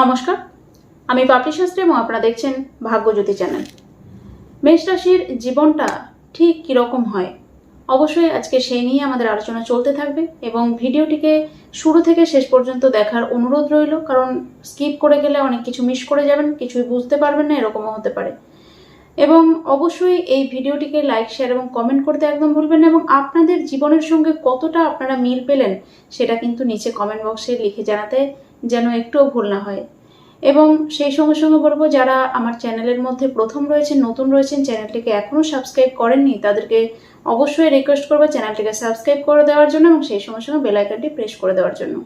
নমস্কার। আমি পাপড়ি শাস্ত্রী এবং আপনারা দেখছেন ভাগ্যজ্যোতি চ্যানেল। মেষ রাশির জীবনটা ঠিক কীরকম হয়? অবশ্যই আজকে সেই নিয়ে আমাদের আলোচনা চলতে থাকবে এবং ভিডিওটিকে শুরু থেকে শেষ পর্যন্ত দেখার অনুরোধ রইল, কারণ স্কিপ করে গেলে অনেক কিছু মিস করে যাবেন, কিছুই বুঝতে পারবেন না, এরকমও হতে পারে। এবং অবশ্যই এই ভিডিওটিকে লাইক, শেয়ার এবং কমেন্ট করতে একদম ভুলবেন না এবং আপনাদের জীবনের সঙ্গে কতটা আপনারা মিল পেলেন সেটা কিন্তু নিচে কমেন্ট বক্সে লিখে জানাতে যেন একটুও ভুল না হয়। এবং সেই সঙ্গে সঙ্গে বলব, যারা আমার চ্যানেলের মধ্যে প্রথম রয়েছেন, নতুন রয়েছেন, চ্যানেলটিকে এখনও সাবস্ক্রাইব করেননি, তাদেরকে অবশ্যই রিকোয়েস্ট করব চ্যানেলটিকে সাবস্ক্রাইব করে দেওয়ার জন্য এবং সেই সঙ্গে সঙ্গে বেল আইকনটি প্রেস করে দেওয়ার জন্য।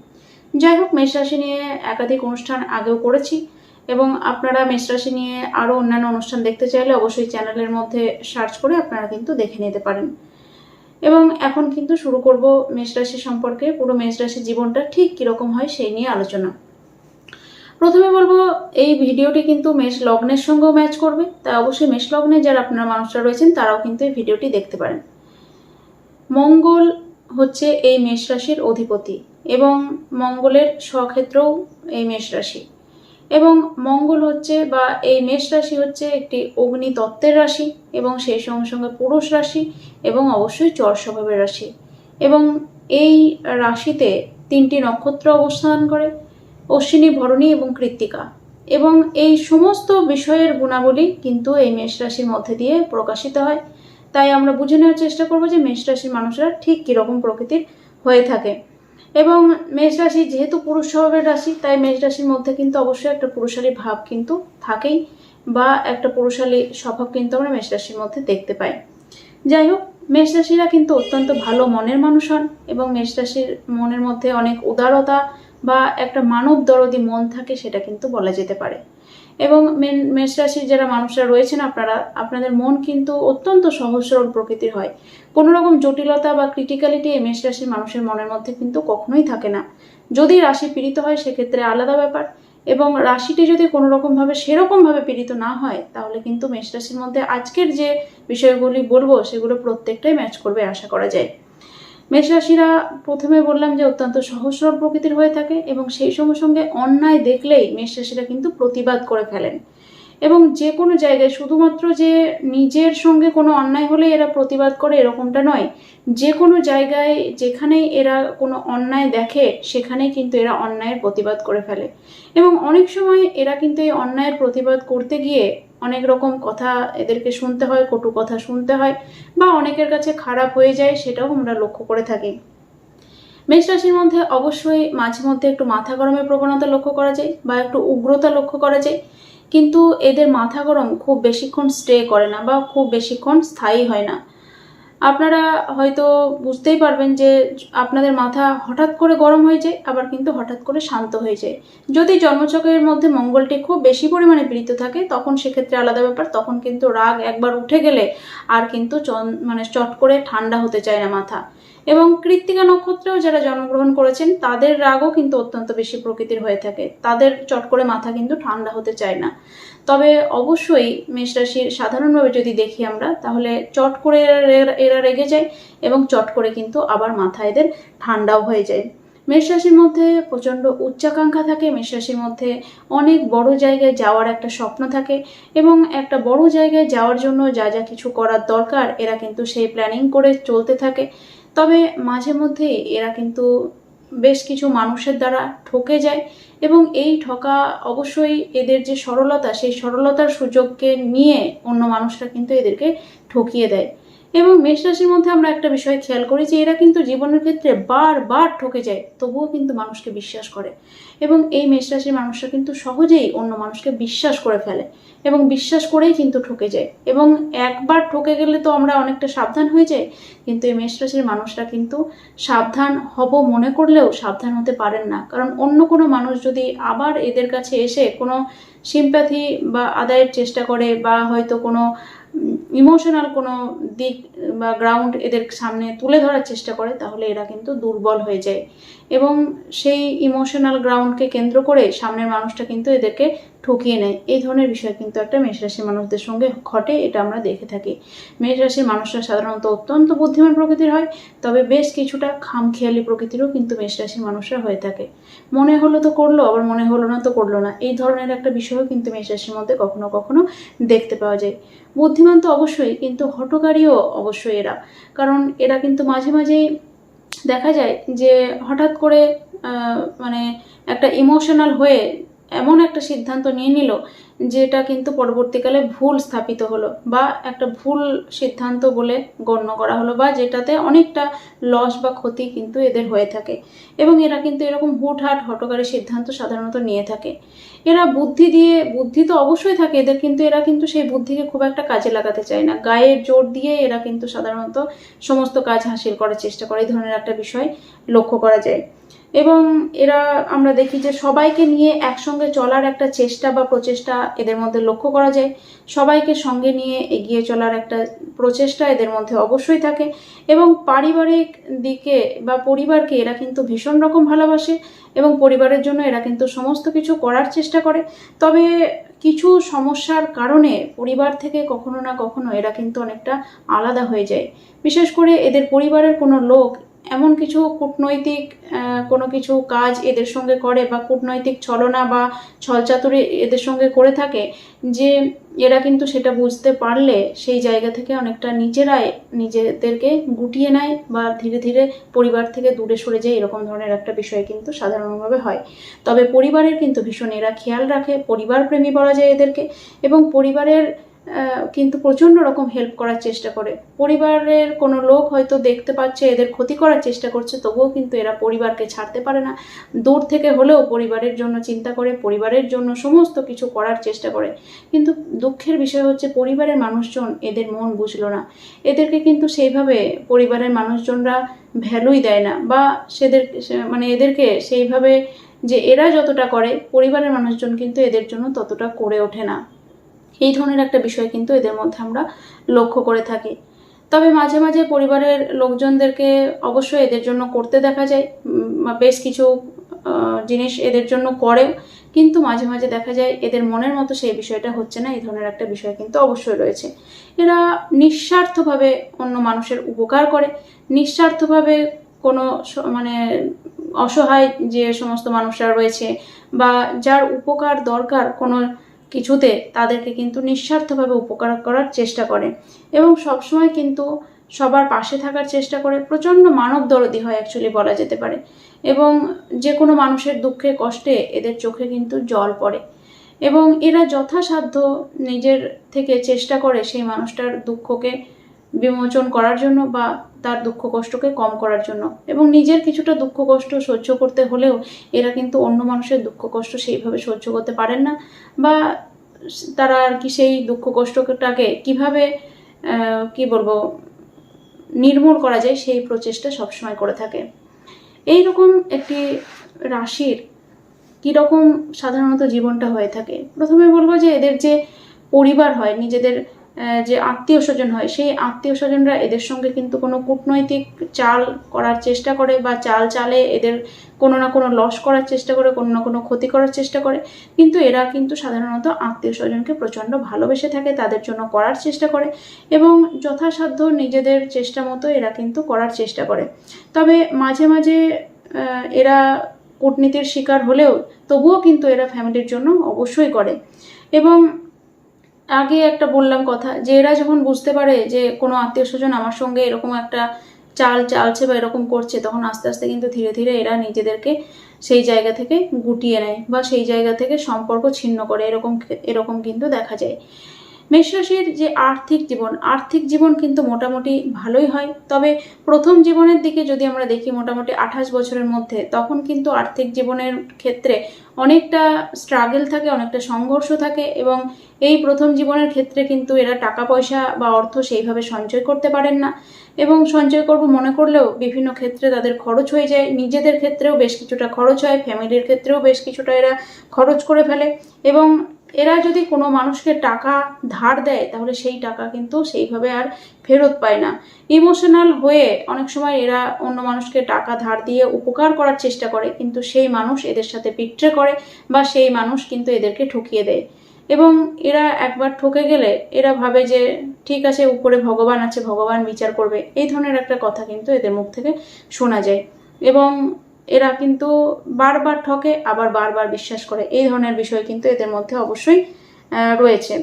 যাই হোক, মেষ রাশি নিয়ে একাধিক অনুষ্ঠান আগেও করেছি এবং আপনারা মেষ রাশি নিয়ে আরও অন্যান্য অনুষ্ঠান দেখতে চাইলে অবশ্যই চ্যানেলের মধ্যে সার্চ করে আপনারা কিন্তু দেখে নিতে পারেন। এবং এখন কিন্তু শুরু করব মেষ রাশি সম্পর্কে। পুরো মেষ রাশির জীবনটা ঠিক কীরকম হয় সেই নিয়ে আলোচনা। প্রথমে বলব, এই ভিডিওটি কিন্তু মেষ লগ্নের সঙ্গেও ম্যাচ করবে। তাই অবশ্যই মেষ লগ্নে যারা আপনারা মানুষরা রয়েছেন, তারাও কিন্তু এই ভিডিওটি দেখতে পারেন। মঙ্গল হচ্ছে এই মেষ রাশির অধিপতি এবং মঙ্গলের স্বক্ষেত্রও এই মেষ রাশি। এবং মঙ্গল হচ্ছে বা এই মেষ রাশি হচ্ছে একটি অগ্নি তত্ত্বের রাশি এবং সেই সঙ্গে সঙ্গে পুরুষ রাশি এবং অবশ্যই চর স্বভাবের রাশি। এবং এই রাশিতে তিনটি নক্ষত্র অবস্থান করে, অশ্বিনী, ভরণী এবং কৃত্তিকা। এবং এই সমস্ত বিষয়ের গুণাবলী কিন্তু এই মেষ রাশির মধ্যে দিয়ে প্রকাশিত হয়। তাই আমরা বুঝে নেওয়ার চেষ্টা করব যে মেষ রাশির মানুষরা ঠিক কীরকম প্রকৃতির হয়ে থাকে। এবং মেষ রাশি যেহেতু পুরুষ স্বভাবের রাশি, তাই মেষ রাশির মধ্যে কিন্তু অবশ্যই একটা পুরুষালী ভাব কিন্তু থাকেই বা একটা পুরুষালী স্বভাব কিন্তু আমরা মেষ রাশির মধ্যে দেখতে পাই। যাই হোক, মেষ রাশিরা কিন্তু অত্যন্ত ভালো মনের মানুষ হন এবং মেষ রাশির মনের মধ্যে অনেক উদারতা বা একটা মানব দরদি মন থাকে সেটা কিন্তু বলা যেতে পারে। এবং মেন মেষ রাশির যারা মানুষরা রয়েছেন, আপনারা, আপনাদের মন কিন্তু অত্যন্ত সহজ সরল প্রকৃতির হয়। কোনো রকম জটিলতা বা ক্রিটিক্যালিটি এই মেষ রাশির মানুষের মনের মধ্যে কিন্তু কখনোই থাকে না। যদি রাশি পীড়িত হয়, সেক্ষেত্রে আলাদা ব্যাপার। এবং রাশিটি যদি কোনো রকমভাবে সেরকমভাবে পীড়িত না হয়, তাহলে কিন্তু মেষ রাশির মধ্যে আজকের যে বিষয়গুলি বলব, সেগুলো প্রত্যেকটাই ম্যাচ করবে আশা করা যায়। মেষ রাশিরা প্রথমে বললাম যে অত্যন্ত সহজ সরল প্রকৃতির হয়ে থাকে এবং সেই সঙ্গে সঙ্গে অন্যায় দেখলেই মেষ রাশিরা কিন্তু প্রতিবাদ করে ফেলেন। এবং যে কোনো জায়গায় শুধুমাত্র যে নিজের সঙ্গে কোনো অন্যায় হলে এরা প্রতিবাদ করে এরকমটা নয়, যে কোনো জায়গায় যেখানেই এরা কোনো অন্যায় দেখে, সেখানেই কিন্তু এরা অন্যায়ের প্রতিবাদ করে ফেলে। এবং অনেক সময় এরা কিন্তু এই অন্যায়ের প্রতিবাদ করতে গিয়ে অনেক রকম কথা এদেরকে শুনতে হয়, কটু কথা শুনতে হয়, বা অনেকের কাছে খারাপ হয়ে যায় সেটাও আমরা লক্ষ্য করে থাকি। মেষ রাশির মধ্যে অবশ্যই মাঝে মধ্যে একটু মাথা গরমের প্রবণতা লক্ষ্য করা যায়, বা একটু উগ্রতা লক্ষ্য করা যায়। কিন্তু এদের মাথা গরম খুব বেশিক্ষণ স্টে করে না, বা খুব বেশিক্ষণ স্থায়ী হয় না। আপনারা হয়তো বুঝতেই পারবেন যে আপনাদের মাথা হঠাৎ করে গরম হয়ে যায়, আবার কিন্তু হঠাৎ করে শান্ত হয়ে যায়। যদি জন্মচক্রের মধ্যে মঙ্গলটি খুব বেশি পরিমাণে পীড়িত থাকে, তখন সেক্ষেত্রে আলাদা ব্যাপার, তখন কিন্তু রাগ একবার উঠে গেলে আর কিন্তু মানে চট করে ঠান্ডা হতে চায় না মাথা। এবং কৃত্তিকা নক্ষত্রেও যারা জন্মগ্রহণ করেছেন, তাদের রাগও কিন্তু অত্যন্ত বেশি প্রকৃতির হয়ে থাকে। তাদের চট করে মাথা কিন্তু ঠান্ডা হতে চায় না। তবে অবশ্যই মেষ রাশির সাধারণভাবে যদি দেখি আমরা, তাহলে চট করে এরা- রেগে যায় এবং চট করে কিন্তু আবার মাথা এদের ঠান্ডাও হয়ে যায়। মেষ রাশির মধ্যে প্রচণ্ড উচ্চাকাঙ্ক্ষা থাকে, মেষ রাশির মধ্যে অনেক বড় জায়গায় যাওয়ার একটা স্বপ্ন থাকে এবং একটা বড় জায়গায় যাওয়ার জন্য যা যা কিছু করার দরকার, এরা কিন্তু সেই প্ল্যানিং করে চলতে থাকে। তবে মাঝে মধ্যে এরা কিন্তু বেশ কিছু মানুষের দ্বারা ঠকে যায় এবং এই ঠকা অবশ্যই এদের যে সরলতা, সেই সরলতার সুযোগকে নিয়ে অন্য মানুষরা কিন্তু এদেরকে ঠকিয়ে দেয়। এবং মেষ রাশির মধ্যে আমরা একটা বিষয় খেয়াল করি যে এরা কিন্তু জীবনের ক্ষেত্রে বারবার ঠকে যায়, তবুও কিন্তু মানুষকে বিশ্বাস করে। এবং এই মেষ রাশির মানুষরা কিন্তু সহজেই অন্য মানুষকে বিশ্বাস করে ফেলে এবং বিশ্বাস করেই কিন্তু ঠকে যায়। এবং একবার ঠকে গেলে তো আমরা অনেকটা সাবধান হয়ে যাই, কিন্তু এই মেষ রাশির মানুষরা কিন্তু সাবধান হব মনে করলেও সাবধান হতে পারেন না। কারণ অন্য কোনো মানুষ যদি আবার এদের কাছে এসে কোনো সিম্প্যাথি বা আদায়ের চেষ্টা করে বা হয়তো কোনো ইমোশনাল কোনো দিক বা গ্রাউন্ড এদের সামনে তুলে ধরার চেষ্টা করে, তাহলে এরা কিন্তু দুর্বল হয়ে যায়। এবং সেই ইমোশনাল গ্রাউন্ডকে কেন্দ্র করে সামনের মানুষটা কিন্তু এদেরকে ঠকিয়ে নেয়। এই ধরনের বিষয় কিন্তু একটা মেষ রাশির মানুষদের সঙ্গে ঘটে, এটা আমরা দেখে থাকি। মেষ রাশির মানুষরা সাধারণত অত্যন্ত বুদ্ধিমান প্রকৃতির হয়, তবে বেশ কিছুটা খামখেয়ালি প্রকৃতিরও কিন্তু মেষ রাশির মানুষরা হয়ে থাকে। মনে হলো তো করল, আবার মনে হলো না তো করল না। এই ধরনের একটা বিষয়ও কিন্তু মেষ রাশির মধ্যে কখনো কখনো দেখতে পাওয়া যায়। বুদ্ধিমান তো অবশ্যই, কিন্তু হটকারীও অবশ্যই এরা। কারণ এরা কিন্তু মাঝে মাঝেই দেখা যায় যে হঠাৎ করে মানে একটা ইমোশনাল হয়ে এমন একটা সিদ্ধান্ত নিয়ে নিল যেটা কিন্তু পরবর্তীকালে ভুল স্থাপিত হলো বা একটা ভুল সিদ্ধান্ত বলে গণ্য করা হলো বা যেটাতে অনেকটা লস বা ক্ষতি কিন্তু এদের হয়ে থাকে। এবং এরা কিন্তু এরকম হুটহাট, হটকারী সিদ্ধান্ত সাধারণত নিয়ে থাকে। এরা বুদ্ধি দিয়ে, বুদ্ধি তো অবশ্যই থাকে, এদের কিন্তু এরা কিন্তু সেই বুদ্ধিকে খুব একটা কাজে লাগাতে চায় না। গায়ের জোর দিয়ে এরা কিন্তু সাধারণত সমস্ত কাজ হাসিল করার চেষ্টা করে। এই ধরনের একটা বিষয় লক্ষ্য করা যায়। এবং এরা, আমরা দেখি যে সবাইকে নিয়ে একসঙ্গে চলার একটা চেষ্টা বা প্রচেষ্টা এদের মধ্যে লক্ষ্য করা যায়। সবাইকে সঙ্গে নিয়ে এগিয়ে চলার একটা প্রচেষ্টা এদের মধ্যে অবশ্যই থাকে এবং পারিবারিক দিকে বা পরিবারকে এরা কিন্তু ভীষণ রকম ভালোবাসে এবং পরিবারের জন্য এরা কিন্তু সমস্ত কিছু করার চেষ্টা করে। তবে কিছু সমস্যার কারণে পরিবার থেকে কখনো না কখনো এরা কিন্তু অনেকটা আলাদা হয়ে যায়। বিশেষ করে এদের পরিবারের কোনো লোক এমন কিছু কূটনৈতিক কোনো কিছু কাজ এদের সঙ্গে করে বা কূটনৈতিক ছলনা বা ছলচাতুরি এদের সঙ্গে করে থাকে, যে এরা কিন্তু সেটা বুঝতে পারলে সেই জায়গা থেকে অনেকটা নিজেরাই নিজেদেরকে গুটিয়ে নেয় বা ধীরে ধীরে পরিবার থেকে দূরে সরে যায়, এরকম ধরনের একটা বিষয় কিন্তু সাধারণভাবে হয়। তবে পরিবারের কিন্তু ভীষণ এরা খেয়াল রাখে পরিবার প্রেমী বলা যায় এদেরকে এবং পরিবারের কিন্তু প্রচণ্ড রকম হেল্প করার চেষ্টা করে। পরিবারের কোনো লোক হয়তো দেখতে পাচ্ছে, এদের ক্ষতি করার চেষ্টা করছে, তবুও কিন্তু এরা পরিবারকে ছাড়তে পারে না। দূর থেকে হলেও পরিবারের জন্য চিন্তা করে, পরিবারের জন্য সমস্ত কিছু করার চেষ্টা করে। কিন্তু দুঃখের বিষয় হচ্ছে, পরিবারের মানুষজন এদের মন বুঝলো না। এদেরকে কিন্তু সেইভাবে পরিবারের মানুষজনরা ভ্যালুই দেয় না। বা সেদের মানে এদেরকে সেইভাবে যে এরা যতটা করে, পরিবারের মানুষজন কিন্তু এদের জন্য ততটা করে ওঠে না। এই ধরনের একটা বিষয় কিন্তু এদের মধ্যে আমরা লক্ষ্য করে থাকি। তবে মাঝে মাঝে পরিবারের লোকজনদেরকে অবশ্যই এদের জন্য করতে দেখা যায় বা বেশ কিছু জিনিস এদের জন্য করেও, কিন্তু মাঝে মাঝে দেখা যায় এদের মনের মতো সেই বিষয়টা হচ্ছে না, এই ধরনের একটা বিষয় কিন্তু অবশ্যই রয়েছে। এরা নিঃস্বার্থভাবে অন্য মানুষের উপকার করে, নিঃস্বার্থভাবে কোনো মানে অসহায় যে সমস্ত মানুষরা রয়েছে বা যার উপকার দরকার কোনো কিছুতে তাদেরকে কিন্তু নিঃস্বার্থভাবে উপকার করার চেষ্টা করে এবং সবসময় কিন্তু সবার পাশে থাকার চেষ্টা করে। প্রচণ্ড মানব দরদি হয় অ্যাকচুয়ালি বলা যেতে পারে। এবং যে কোনো মানুষের দুঃখে, কষ্টে এদের চোখে কিন্তু জল পড়ে। এবং এরা যথাসাধ্য নিজের থেকে চেষ্টা করে সেই মানুষটার দুঃখকে বিমোচন করার জন্য বা তার দুঃখ কষ্টকে কম করার জন্য। এবং নিজের কিছুটা দুঃখ কষ্ট সহ্য করতে হলেও এরা কিন্তু অন্য মানুষের দুঃখ কষ্ট সেইভাবে সহ্য করতে পারেন না বা তারা আর কি সেই দুঃখ কষ্টটাকে কীভাবে কি বলব, নির্মূল করা যায় সেই প্রচেষ্টা সবসময় করে থাকে। এই রকম একটি রাশির কীরকম সাধারণত জীবনটা হয়ে থাকে। প্রথমে বলব যে এদের যে পরিবার হয়, নিজেদের যে আত্মীয় স্বজন হয়, সেই আত্মীয় স্বজনরা এদের সঙ্গে কিন্তু কোনো কূটনৈতিক চাল করার চেষ্টা করে বা চাল চালে এদের কোনো না কোনো লস করার চেষ্টা করে, কোনো না কোনো ক্ষতি করার চেষ্টা করে। কিন্তু এরা কিন্তু সাধারণত আত্মীয় স্বজনকে প্রচণ্ড ভালোবেসে থাকে, তাদের জন্য করার চেষ্টা করে এবং যথাসাধ্য নিজেদের চেষ্টা মতো এরা কিন্তু করার চেষ্টা করে। তবে মাঝে মাঝে এরা কূটনীতির শিকার হলেও তবুও কিন্তু এরা ফ্যামিলির জন্য অবশ্যই করে। এবং আগে একটা বললাম কথা, যে এরা যখন বুঝতে পারে যে কোনো আত্মীয় স্বজন আমার সঙ্গে এরকম একটা চাল চালছে বা এরকম করছে, তখন আস্তে আস্তে কিন্তু ধীরে ধীরে এরা নিজেদেরকে সেই জায়গা থেকে গুটিয়ে নেয় বা সেই জায়গা থেকে সম্পর্ক ছিন্ন করে, এরকম এরকম কিন্তু দেখা যায়। মেষ রাশির যে আর্থিক জীবন আর্থিক জীবন কিন্তু মোটামুটি ভালোই হয়। তবে প্রথম জীবনের দিকে যদি আমরা দেখি মোটামুটি আঠাশ বছরের মধ্যে, তখন কিন্তু আর্থিক জীবনের ক্ষেত্রে অনেকটা স্ট্রাগল থাকে, অনেকটা সংঘর্ষ থাকে এবং এই প্রথম জীবনের ক্ষেত্রে কিন্তু এরা টাকা, পয়সা বা অর্থ সেইভাবে সঞ্চয় করতে পারেন না এবং সঞ্চয় করব মনে করলেও বিভিন্ন ক্ষেত্রে তাদের খরচ হয়ে যায়। নিজেদের ক্ষেত্রেও বেশ কিছুটা খরচ হয় ফ্যামিলির ক্ষেত্রেও বেশ কিছুটা এরা খরচ করে ফেলে এবং এরা যদি কোনো মানুষকে টাকা ধার দেয়, তাহলে সেই টাকা কিন্তু সেইভাবে আর ফেরত পায় না। ইমোশনাল হয়ে অনেক সময় এরা অন্য মানুষকে টাকা ধার দিয়ে উপকার করার চেষ্টা করে, কিন্তু সেই মানুষ এদের সাথে বিট্রে করে বা সেই মানুষ কিন্তু এদেরকে ঠকিয়ে দেয়। এবং এরা একবার ঠকে গেলে এরা ভাবে যে, ঠিক আছে, উপরে ভগবান আছে, ভগবান বিচার করবে। এই ধরনের একটা কথা কিন্তু এদের মুখ থেকে শোনা যায়। এবং এরা কিন্তু বারবার ঠকে, আবার বারবার বিশ্বাস করে। এই ধরনের বিষয় কিন্তু এদের মধ্যে অবশ্যই রয়েছে।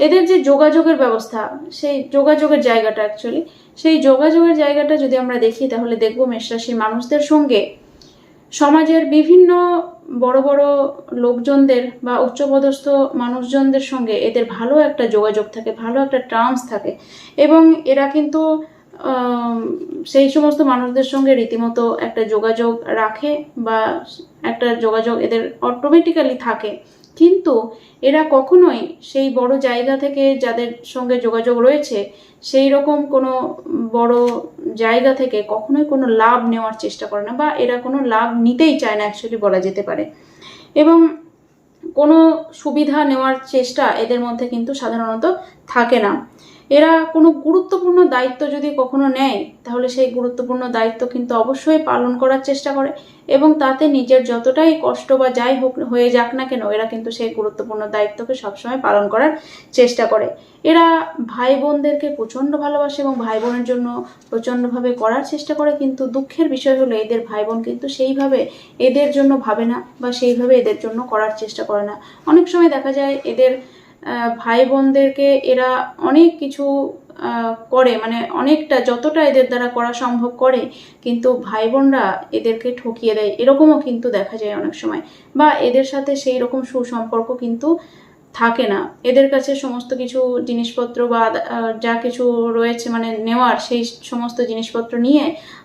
এদের যে যোগাযোগের ব্যবস্থা, সেই যোগাযোগের জায়গাটা অ্যাকচুয়ালি সেই যোগাযোগের জায়গাটা যদি আমরা দেখি, তাহলে দেখব মেষরাশির মানুষদের সঙ্গে সমাজের বিভিন্ন বড় বড় লোকজনদের বা উচ্চপদস্থ মানুষজনদের সঙ্গে এদের ভালো একটা যোগাযোগ থাকে, ভালো একটা টার্মস থাকে। এবং এরা কিন্তু সেই সমস্ত মানুষদের সঙ্গে রীতিমতো একটা যোগাযোগ রাখে বা একটা যোগাযোগ এদের অটোমেটিক্যালি থাকে। কিন্তু এরা কখনোই সেই বড় জায়গা থেকে যাদের সঙ্গে যোগাযোগ রয়েছে, সেই রকম কোনো বড় জায়গা থেকে কখনোই কোনো লাভ নেওয়ার চেষ্টা করে না বা এরা কোনো লাভ নিতেই চায় না অ্যাকচুয়ালি বলা যেতে পারে। এবং কোনো সুবিধা নেওয়ার চেষ্টা এদের মধ্যে কিন্তু সাধারণত থাকে না। এরা কোনো গুরুত্বপূর্ণ দায়িত্ব যদি কখনো নেয়, তাহলে সেই গুরুত্বপূর্ণ দায়িত্ব কিন্তু অবশ্যই পালন করার চেষ্টা করে এবং তাতে নিজের যতটাই কষ্ট বা যাই হোক হয়ে যাক না কেন, এরা কিন্তু সেই গুরুত্বপূর্ণ দায়িত্বকে সবসময় পালন করার চেষ্টা করে। এরা ভাই বোনদেরকে প্রচণ্ড ভালোবাসে এবং ভাই বোনের জন্য প্রচণ্ডভাবে করার চেষ্টা করে, কিন্তু দুঃখের বিষয় হলো এদের ভাই বোন কিন্তু সেইভাবে এদের জন্য ভাবে না বা সেইভাবে এদের জন্য করার চেষ্টা করে না। অনেক সময় দেখা যায় এদের ভাই বোনদেরকে এরা অনেক কিছু করে মানে অনেকটা, যতটা এদের দ্বারা করা সম্ভব করে, কিন্তু ভাই বোনরা এদেরকে ঠকিয়ে দেয়। এরকমও কিন্তু দেখা যায় অনেক সময়। বা এদের সাথে সেই রকম সুসম্পর্ক কিন্তু থাকে না। এদের কাছে সমস্ত কিছু জিনিসপত্র বা যা কিছু রয়েছে মানে নেওয়ার সেই সমস্ত জিনিসপত্র নিয়ে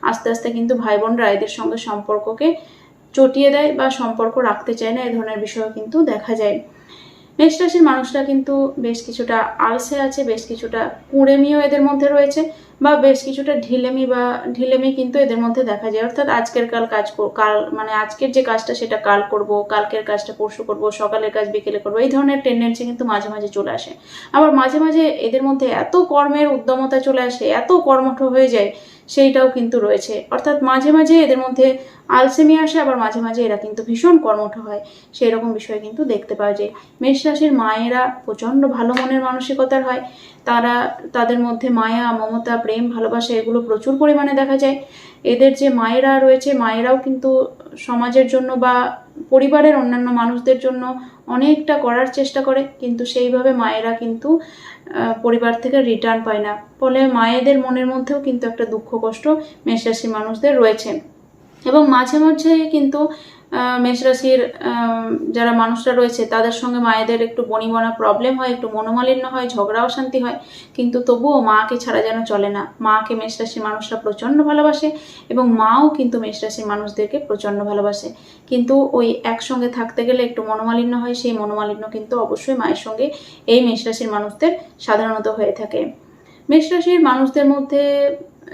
আস্তে আস্তে কিন্তু ভাই বোনরা এদের সঙ্গে সম্পর্ককে চটিয়ে দেয় বা সম্পর্ক রাখতে চায় না। এ ধরনের বিষয় কিন্তু দেখা যায়। মেষ রাশির মানুষরা কিন্তু বেশ কিছুটা আলসে আছে বেশ কিছুটা কুঁড়েমিও এদের মধ্যে রয়েছে। বা বেশ কিছুটা ঢিলেমি বা ঢিলেমি কিন্তু এদের মধ্যে দেখা যায়। অর্থাৎ আজকের কাল কাজ কাল মানে আজকের যে কাজটা সেটা কাল করব, কালকের কাজটা পরশু করব, সকালের কাজ বিকেলে করব, এই ধরনের টেন্ডেন্সি কিন্তু মাঝে মাঝে চলে আসে। আবার মাঝে মাঝে এদের মধ্যে এত কর্মের উদ্যমতা চলে আসে, এত কর্মঠ হয়ে যায়, সেইটাও কিন্তু রয়েছে। অর্থাৎ মাঝে মাঝে এদের মধ্যে আলসেমি আসে, আবার মাঝে মাঝে এরা কিন্তু ভীষণ কর্মঠ হয় সেই রকম বিষয় কিন্তু দেখতে পাওয়া যায়। মেষ রাশির মায়েরা প্রচণ্ড ভালো মনের মানসিকতার হয়, তারা, তাদের মধ্যে মায়া, মমতা প্রেম, ভালোবাসা এগুলো প্রচুর পরিমাণে দেখা যায়। এদের যে মায়েরা রয়েছে, মায়েরাও কিন্তু সমাজের জন্য বা পরিবারের অন্যান্য মানুষদের জন্য অনেকটা করার চেষ্টা করে, কিন্তু সেইভাবে মায়েরা কিন্তু পরিবার থেকে রিটার্ন পায় না। ফলে মায়েদের মনের মধ্যেও কিন্তু একটা দুঃখ, কষ্ট, মেষরাশি মানুষদের রয়েছে। এবং মাঝে মাঝে কিন্তু মেষরাশির যারা মানুষরা রয়েছে, তাদের সঙ্গে মায়েদের একটু বনিবনা প্রবলেম হয়, একটু মনোমালিন্য হয় ঝগড়া অশান্তি হয়। কিন্তু তবুও মাকে ছাড়া যেন চলে না। মাকে মেষরাশির মানুষরা প্রচণ্ড ভালোবাসে এবং মাও কিন্তু মেষরাশির মানুষদেরকে প্রচণ্ড ভালোবাসে। কিন্তু ওই একসঙ্গে থাকতে গেলে একটু মনোমালিন্য হয়, সেই মনোমালিন্য কিন্তু অবশ্যই মায়ের সঙ্গে এই মেষরাশির মানুষদের সাধারণত হয়ে থাকে। মেষরাশির মানুষদের মধ্যে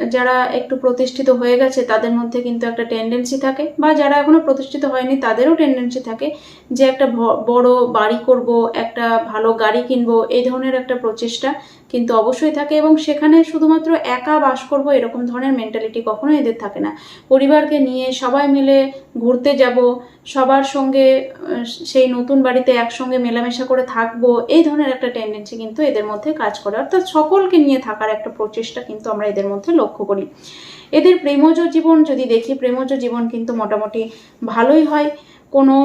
যারা একটু প্রতিষ্ঠিত হয়ে গেছে, তাদের মধ্যে কিন্তু একটা টেন্ডেন্সি থাকে। বা যারা এখনও প্রতিষ্ঠিত হয়নি, তাদেরও টেন্ডেন্সি থাকে যে একটা বড় বাড়ি করব, একটা ভালো গাড়ি কিনবো, এই ধরনের একটা প্রচেষ্টা কিন্তু অবশ্যই থাকে এবং সেখানে শুধুমাত্র একা বাস করব এরকম ধরনের মেন্টালিটি কখনো এদের থাকে না। পরিবারকে নিয়ে সবাই মিলে ঘুরতে যাব, সবার সঙ্গে সেই নতুন বাড়িতে একসঙ্গে মেলামেশা করে থাকব, এই ধরনের একটা টেন্ডেন্সি কিন্তু এদের মধ্যে কাজ করে। অর্থাৎ সকলকে নিয়ে থাকার একটা প্রচেষ্টা কিন্তু আমরা এদের মধ্যে লক্ষ্য করি। এদের প্রেমজ জীবন যদি দেখি, প্রেমজ জীবন কিন্তু মোটামুটি ভালোই হয়। কোনো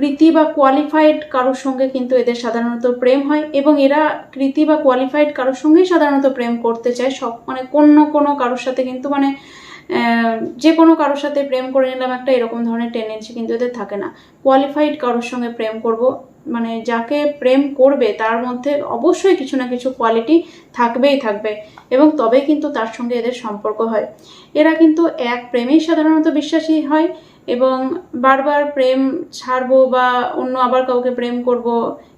কৃতি বা কোয়ালিফাইড কারোর সঙ্গে কিন্তু এদের সাধারণত প্রেম হয় এবং এরা কৃতি বা কোয়ালিফাইড কারোর সঙ্গেই সাধারণত প্রেম করতে চায়। সব মানে কোনো কোনো কারোর সাথে কিন্তু মানে যে কোনো কারোর সাথে প্রেম করে নিলাম একটা এরকম ধরনের টেন্ডেন্সি কিন্তু এদের থাকে না। কোয়ালিফাইড কারোর সঙ্গে প্রেম করব মানে যাকে প্রেম করবে তার মধ্যে অবশ্যই কিছু না কিছু কোয়ালিটি থাকবেই থাকবে এবং তবে কিন্তু তার সঙ্গে এদের সম্পর্ক হয়। এরা কিন্তু এক প্রেমেই সাধারণত বিশ্বাসী হয় এবং বারবার প্রেম ছাড়বো বা অন্য আবার কাউকে প্রেম করব,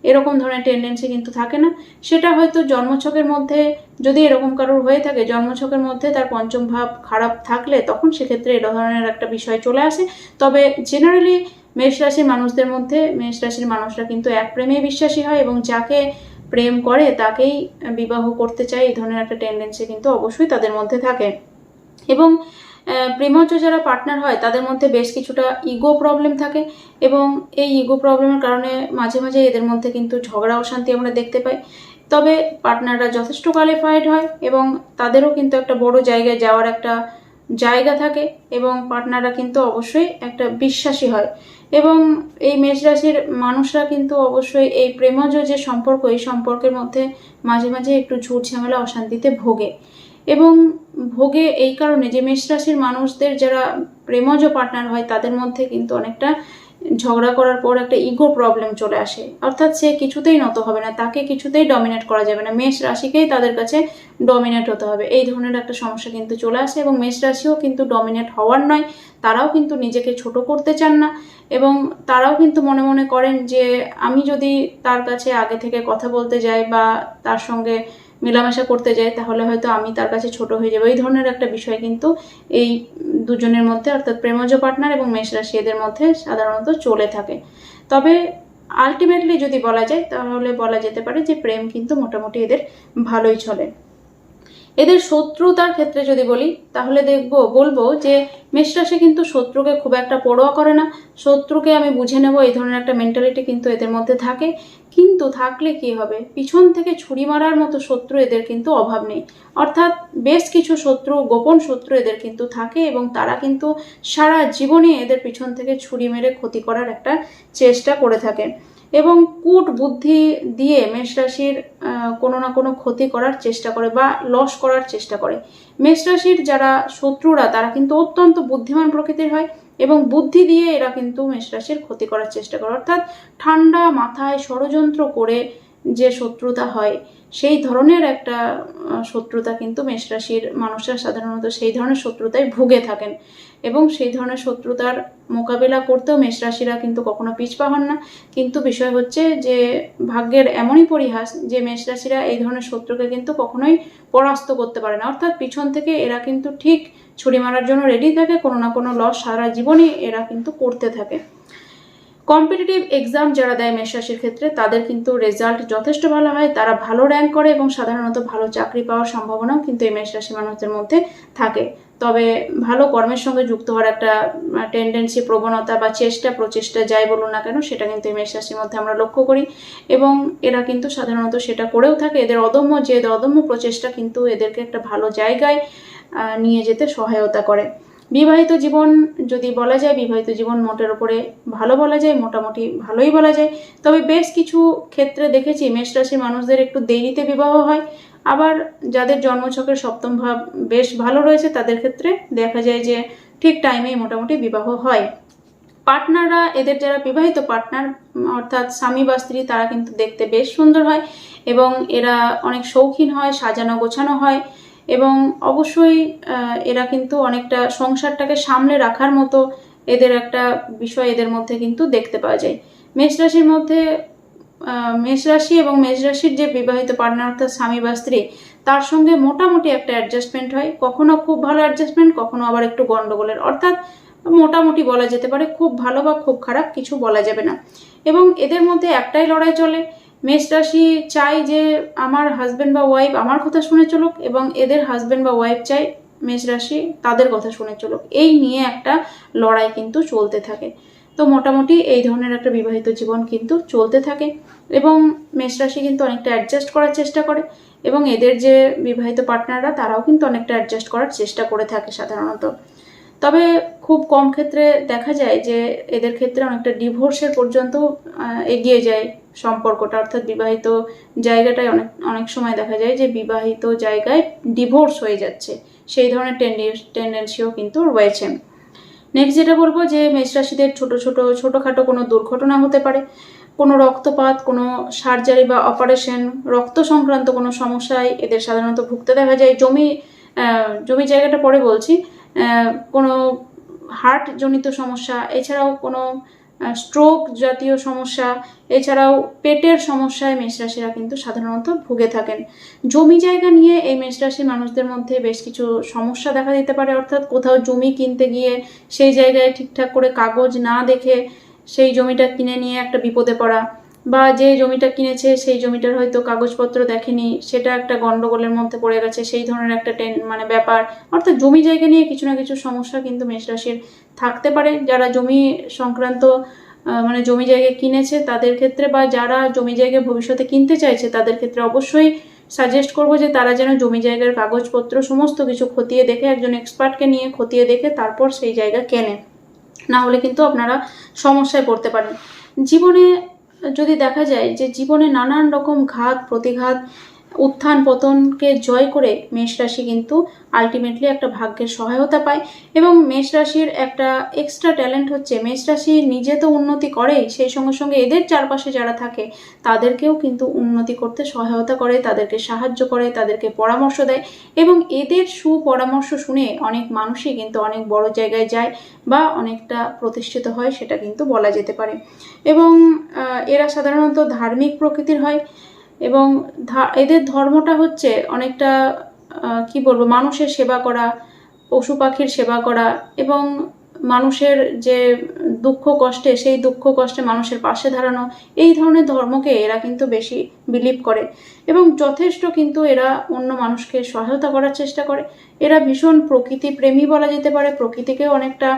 এরকম ধরনের টেন্ডেন্সি কিন্তু থাকে না। সেটা হয়তো জন্মছকের মধ্যে যদি এরকম কারোর হয়ে থাকে, জন্মছকের মধ্যে তার পঞ্চম ভাব খারাপ থাকলে তখন সেক্ষেত্রে এ ধরনের একটা বিষয় চলে আসে। তবে জেনারেলি মেষ রাশির মানুষদের মধ্যে, মেষ রাশির মানুষরা কিন্তু এক প্রেমে বিশ্বাসী হয় এবং যাকে প্রেম করে তাকেই বিবাহ করতে চায়, এই ধরনের একটা টেন্ডেন্সি কিন্তু অবশ্যই তাদের মধ্যে থাকে। এবং প্রেমজ যারা পার্টনার হয়, তাদের মধ্যে বেশ কিছুটা ইগো প্রবলেম থাকে এবং এই ইগো প্রবলেমের কারণে মাঝে মাঝে এদের মধ্যে কিন্তু ঝগড়া অশান্তি আমরা দেখতে পাই। তবে পার্টনাররা যথেষ্ট কোয়ালিফাইড হয় এবং তাদেরও কিন্তু একটা বড় জায়গায় যাওয়ার একটা জায়গা থাকে এবং পার্টনাররা কিন্তু অবশ্যই একটা বিশ্বাসী হয় এবং এই মেষ রাশির মানুষরা কিন্তু অবশ্যই এই প্রেমজ যে সম্পর্ক, এই সম্পর্কের মধ্যে মাঝে মাঝে একটু ঝুট ঝামেলা অশান্তিতে ভোগে। এবং ভোগে এই কারণে যে মেষ রাশির মানুষদের যারা প্রেমজ পার্টনার হয়, তাদের মধ্যে কিন্তু অনেকটা ঝগড়া করার পর একটা ইগো প্রবলেম চলে আসে। অর্থাৎ সে কিছুতেই নত হবে না, তাকে কিছুতেই ডমিনেট করা যাবে না। মেষ রাশিকেই তাদের কাছে ডমিনেট হতে হবে। এই ধরনের একটা সমস্যা কিন্তু চলে আসে এবং মেষ রাশিও কিন্তু ডমিনেট হওয়ার নয়, তারাও কিন্তু নিজেকে ছোট করতে চান না এবং তারাও কিন্তু মনে মনে করেন যে, আমি যদি তার কাছে আগে থেকে কথা বলতে যাই বা তার সঙ্গে মেলামেশা করতে যাই, তাহলে হয়তো আমি তার কাছে ছোট হয়ে যাব। এই ধরনের একটা বিষয় কিন্তু এই দুজনের মধ্যে, অর্থাৎ প্রেমজ পার্টনার এবং মেষ রাশি, এদের মধ্যে সাধারণত চলে থাকে। তবে আলটিমেটলি যদি বলা যায়, তাহলে বলা যেতে পারে যে প্রেম কিন্তু মোটামুটি এদের ভালোই চলে। এদের শত্রুতার ক্ষেত্রে যদি বলি, তাহলে দেখব, বলব যে মেষ রাশি কিন্তু শত্রুকে খুব একটা পরোয়া করে না। শত্রুকে আমি বুঝে নেব, এই ধরনের একটা মেন্টালিটি কিন্তু এদের মধ্যে থাকে। কিন্তু থাকলে কি হবে? পিছন থেকে ছুরি মারার মতো শত্রু এদের কিন্তু অভাব নেই। অর্থাৎ বেশ কিছু শত্রু, গোপন শত্রু এদের কিন্তু থাকে এবং তারা কিন্তু সারা জীবনে এদের পিছন থেকে ছুরি মেরে ক্ষতি করার একটা চেষ্টা করে থাকে। এবং কূট বুদ্ধি দিয়ে মেষ রাশির কোনো না কোনো ক্ষতি করার চেষ্টা করে বা লস করার চেষ্টা করে। মেষ রাশির যারা শত্রুরা, তারা কিন্তু অত্যন্ত বুদ্ধিমান প্রকৃতির হয়। এবং বুদ্ধি দিয়ে এরা কিন্তু মেষরাশির ক্ষতি করার চেষ্টা করে। অর্থাৎ ঠান্ডা মাথায় ষড়যন্ত্র করে যে শত্রুতা হয়, সেই ধরনের একটা শত্রুতা কিন্তু মেষরাশির মানুষরা সাধারণত সেই ধরনের শত্রুতায় ভুগে থাকেন। এবং সেই ধরনের শত্রুতার মোকাবেলা করতেও মেষরাশিরা কিন্তু কখনো পিছপা হন না। কিন্তু বিষয় হচ্ছে যে, ভাগ্যের এমনই পরিহাস যে মেষরাশিরা এই ধরনের শত্রুকে কিন্তু কখনোই পরাস্ত করতে পারে না। অর্থাৎ পিছন থেকে এরা কিন্তু ঠিক ছুরি মারার জন্য রেডি থাকে, কোনো না কোনো লস সারা জীবনই এরা কিন্তু করতে থাকে। কম্পিটিটিভ এক্সাম যারা দেয় মেষ রাশির ক্ষেত্রে, তাদের কিন্তু রেজাল্ট যথেষ্ট ভালো হয়, তারা ভালো র্যাঙ্ক করে এবং সাধারণত ভালো চাকরি পাওয়ার সম্ভাবনাও কিন্তু এই মেষ রাশি মানুষদের মধ্যে থাকে। তবে ভালো কর্মের সঙ্গে যুক্ত হওয়ার একটা টেন্ডেন্সি প্রবণতা বা চেষ্টা, প্রচেষ্টা যাই বলুন না কেন, সেটা কিন্তু এই মেষ রাশির মধ্যে আমরা লক্ষ্য করি। এবং এরা কিন্তু সাধারণত সেটা করেও থাকে। এদের অদম্য যে অদম্য প্রচেষ্টা কিন্তু এদেরকে একটা ভালো জায়গায় নিয়ে যেতে সহায়তা করে। বিবাহিত জীবন যদি বলা যায়, বিবাহিত জীবন মোটের ওপরে ভালো বলা যায়, মোটামুটি ভালোই বলা যায়। তবে বেশ কিছু ক্ষেত্রে দেখেছি, মেষ রাশির মানুষদের একটু দেরিতে বিবাহ হয়। আবার যাদের জন্মছকের সপ্তম ভাব বেশ ভালো রয়েছে, তাদের ক্ষেত্রে দেখা যায় যে ঠিক টাইমেই মোটামুটি বিবাহ হয়। পার্টনাররা, এদের যারা বিবাহিত পার্টনার, অর্থাৎ স্বামী বা স্ত্রী, তারা কিন্তু দেখতে বেশ সুন্দর হয় এবং এরা অনেক শৌখিন হয়, সাজানো গোছানো হয়। এবং অবশ্যই এরা কিন্তু অনেকটা সংসারটাকে সামলে রাখার মতো এদের একটা বিষয় এদের মধ্যে কিন্তু দেখতে পাওয়া যায়। মেষ রাশির মধ্যে মেষ রাশি এবং মেষ রাশির যে বিবাহিত পার্টনার অর্থাৎ স্বামী বা স্ত্রী, তার সঙ্গে মোটামুটি একটা অ্যাডজাস্টমেন্ট হয়। কখনো খুব ভালো অ্যাডজাস্টমেন্ট কখনো আবার একটু গন্ডগোলের। অর্থাৎ মোটামুটি বলা যেতে পারে খুব ভালো বা খুব খারাপ কিছু বলা যাবে না। এবং এদের মধ্যে একটাই লড়াই চলে মেষ রাশি চাই যে আমার হাজব্যান্ড বা ওয়াইফ আমার কথা শুনে চলুক এবং এদের হাজব্যান্ড বা ওয়াইফ চাই মেষ রাশি তাদের কথা শুনে চলুক। এই নিয়ে একটা লড়াই কিন্তু চলতে থাকে। তো মোটামুটি এই ধরনের একটা বিবাহিত জীবন কিন্তু চলতে থাকে এবং মেষ রাশি কিন্তু অনেকটা অ্যাডজাস্ট করার চেষ্টা করে এবং এদের যে বিবাহিত পার্টনাররা তারাও কিন্তু অনেকটা অ্যাডজাস্ট করার চেষ্টা করে থাকে সাধারণত। তবে খুব কম ক্ষেত্রে দেখা যায় যে এদের ক্ষেত্রে অনেকটা ডিভোর্সের পর্যন্ত এগিয়ে যায় সম্পর্কটা। অর্থাৎ বিবাহিত জায়গাটায় অনেক অনেক সময় দেখা যায় যে বিবাহিত জায়গায় ডিভোর্স হয়ে যাচ্ছে। সেই ধরনের টেন্ডেন্সিও কিন্তু রয়েছে। নেক্সট যেটা বলব যে মেষ রাশিদের ছোট ছোট, ছোটোখাটো কোনো দুর্ঘটনা হতে পারে। কোনো রক্তপাত, কোনো সার্জারি বা অপারেশন, রক্ত সংক্রান্ত কোনো সমস্যায় এদের সাধারণত ভুগতে দেখা যায়। জমি জমি জায়গাটা পরে বলছি। কোনো হার্ট জনিত সমস্যা, এছাড়াও কোনো স্ট্রোক জাতীয় সমস্যা, এছাড়াও পেটের সমস্যায় মেষ রাশিরা কিন্তু সাধারণত ভুগে থাকেন। জমি জায়গা নিয়ে এই মেষ রাশির মানুষদের মধ্যে বেশ কিছু সমস্যা দেখা দিতে পারে, অর্থাৎ কোথাও জমি কিনতে গিয়ে সেই জায়গায় ঠিকঠাক করে কাগজ না দেখে সেই জমিটা কিনে নিয়ে একটা বিপদে পড়া। বা যে জমিটা কিনেছে সেই জমিটার হয়তো কাগজপত্র দেখেনি, সেটা একটা গণ্ডগোলের মধ্যে পড়ে গেছে, সেই ধরনের একটা টেন মানে ব্যাপার। অর্থাৎ জমি জায়গা নিয়ে কিছু না কিছু সমস্যা কিন্তু মেষ রাশির থাকতে পারে। যারা জমি সংক্রান্ত মানে জমি জায়গা কিনেছে তাদের ক্ষেত্রে বা যারা জমি জায়গা ভবিষ্যতে কিনতে চাইছে তাদের ক্ষেত্রে অবশ্যই সাজেস্ট করব যে তারা যেন জমি জায়গার কাগজপত্র সমস্ত কিছু খতিয়ে দেখে, একজন এক্সপার্টকে নিয়ে খতিয়ে দেখে তারপর সেই জায়গা কেনে। না হলে কিন্তু আপনারা সমস্যায় পড়তে পারেন। জীবনে যদি দেখা যায় যে জীবনে নানান রকম ঘাত প্রতিঘাত উত্থান পতনকে জয় করে মেষ রাশি কিন্তু আলটিমেটলি একটা ভাগ্যের সহায়তা পায় এবং মেষ রাশির একটা এক্সট্রা ট্যালেন্ট হচ্ছে মেষ রাশি নিজে তো উন্নতি করেই, সেই সঙ্গে সঙ্গে এদের চারপাশে যারা থাকে তাদেরকেও কিন্তু উন্নতি করতে সহায়তা করে, তাদেরকে সাহায্য করে, তাদেরকে পরামর্শ দেয় এবং এদের সুপরামর্শ শুনে অনেক মানুষই কিন্তু অনেক বড় জায়গায় যায় বা অনেকটা প্রতিষ্ঠিত হয়, সেটা কিন্তু বলা যেতে পারে। এবং এরা সাধারণত ধার্মিক প্রকৃতির হয় এবং এদের ধর্মটা হচ্ছে অনেকটা কি বলব, মানুষের সেবা করা, পশু পাখির সেবা করা এবং মানুষের যে দুঃখ কষ্টে, সেই দুঃখ কষ্টে মানুষের পাশে দাঁড়ানো, এই ধরনের ধর্মকে এরা কিন্তু বেশি বিলিভ করে এবং যথেষ্ট কিন্তু এরা অন্য মানুষকে সহায়তা করার চেষ্টা করে। এরা ভীষণ প্রকৃতি প্রেমী বলা যেতে পারে প্রকৃতিকে অনেকটা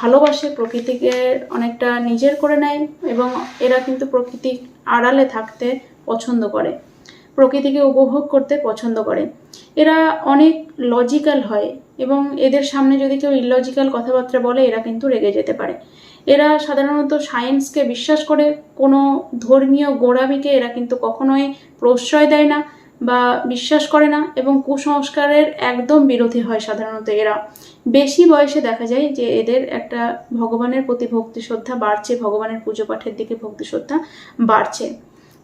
ভালোবাসে, প্রকৃতিকে অনেকটা নিজের করে নেয় এবং এরা কিন্তু প্রকৃতি আড়ালে থাকতে পছন্দ করে। প্রকৃতিকে উপভোগ করতে পছন্দ করে। এরা অনেক লজিক্যাল হয় এবং এদের সামনে যদি কেউ ইলজিক্যাল কথাবার্তা বলে, এরা কিন্তু রেগে যেতে পারে। এরা সাধারণত সায়েন্সকে বিশ্বাস করে, কোনো ধর্মীয় গোড়ামিকে এরা কিন্তু কখনোই প্রশ্রয় দেয় না বা বিশ্বাস করে না এবং কুসংস্কারের একদম বিরোধী হয় সাধারণত এরা। বেশি বয়সে দেখা যায় যে এদের একটা ভগবানের প্রতি ভক্তি শ্রদ্ধা বাড়ছে, ভগবানের পুজো পাঠের দিকে ভক্তি শ্রদ্ধা বাড়ছে।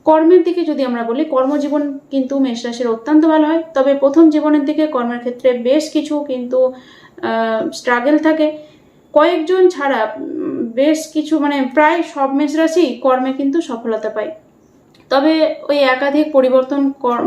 কর্মের দিকে যদি আমরা বলি, কর্মজীবন কিন্তু মেষ রাশির অত্যন্ত ভালো হয়। তবে প্রথম জীবনের দিকে কর্মের ক্ষেত্রে বেশ কিছু কিন্তু স্ট্রাগেল থাকে। কয়েকজন ছাড়া বেশ কিছু মানে প্রায় সব মেষ রাশি কর্মে কিন্তু সফলতা পায়। তবে ওই একাধিক পরিবর্তন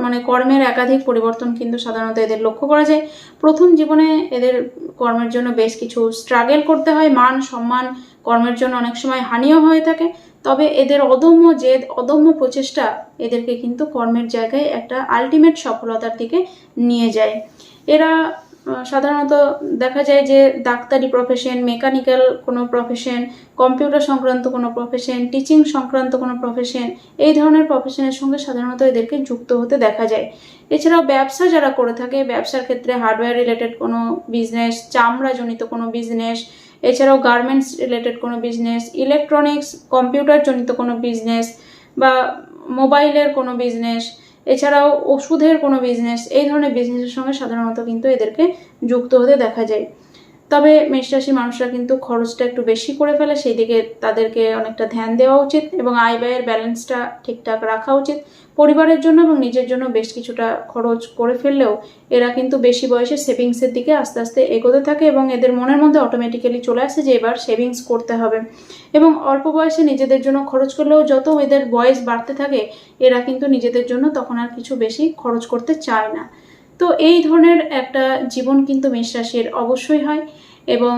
মানে কর্মের একাধিক পরিবর্তন কিন্তু সাধারণত এদের লক্ষ্য করা যায়। প্রথম জীবনে এদের কর্মের জন্য বেশ কিছু স্ট্রাগেল করতে হয়। মান, সম্মান কর্মের জন্য অনেক সময় হানিও হয়ে থাকে। তবে এদের অদম্য জেদ, অদম্য প্রচেষ্টা এদেরকে কিন্তু কর্মের জায়গায় একটা আলটিমেট সফলতার দিকে নিয়ে যায়। এরা সাধারণত দেখা যায় যে ডাক্তারি প্রফেশন মেকানিক্যাল কোনো প্রফেশন কম্পিউটার সংক্রান্ত কোনো প্রফেশন টিচিং সংক্রান্ত কোনো প্রফেশন এই ধরনের প্রফেশনের সঙ্গে সাধারণত এদেরকে যুক্ত হতে দেখা যায়। এছাড়াও ব্যবসা যারা করে থাকে, ব্যবসার ক্ষেত্রে হার্ডওয়্যার রিলেটেড কোনো বিজনেস চামড়াজনিত কোনো বিজনেস এছাড়াও গার্মেন্টস রিলেটেড কোনো বিজনেস ইলেকট্রনিক্স কম্পিউটারজনিত কোনো বিজনেস বা মোবাইলের কোনো বিজনেস এছাড়াও ওষুধের কোনো বিজনেস এই ধরনের বিজনেসের সঙ্গে সাধারণত কিন্তু এদেরকে যুক্ত হতে দেখা যায়। তবে মেষ রাশির মানুষরা কিন্তু খরচটা একটু বেশি করে ফেলে সেই দিকে তাদেরকে অনেকটা ধ্যান দেওয়া উচিত এবং আয় ব্যয়ের ব্যালেন্সটা ঠিকঠাক রাখা উচিত। পরিবারের জন্য এবং নিজের জন্য বেশ কিছুটা খরচ করে ফেললেও এরা কিন্তু বেশি বয়সে সেভিংসের দিকে আস্তে আস্তে এগোতে থাকে এবং এদের মনের মধ্যে অটোমেটিক্যালি চলে আসে যে এবার সেভিংস করতে হবে। এবং অল্প বয়সে নিজেদের জন্য খরচ করলেও যত এদের বয়স বাড়তে থাকে, এরা কিন্তু নিজেদের জন্য তখন আর কিছু বেশি খরচ করতে চায় না। তো এই ধরনের একটা জীবন কিন্তু মেষ রাশির অবশ্যই হয় এবং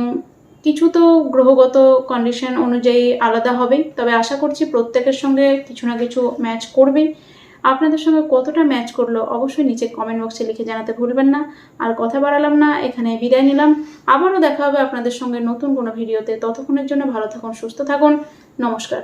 কিছু তো গ্রহগত কন্ডিশন অনুযায়ী আলাদা হবে। তবে আশা করছি প্রত্যেকের সঙ্গে কিছু না কিছু ম্যাচ করবেই। আপনাদের সঙ্গে কতটা ম্যাচ করল অবশ্যই নিচে কমেন্ট বক্সে লিখে জানাতে ভুলবেন না। আর কথা বাড়ালাম না, এখানে বিদায় নিলাম। আবারও দেখা হবে আপনাদের সঙ্গে নতুন কোনো ভিডিওতে ততক্ষণের জন্য ভালো থাকুন, সুস্থ থাকুন। নমস্কার।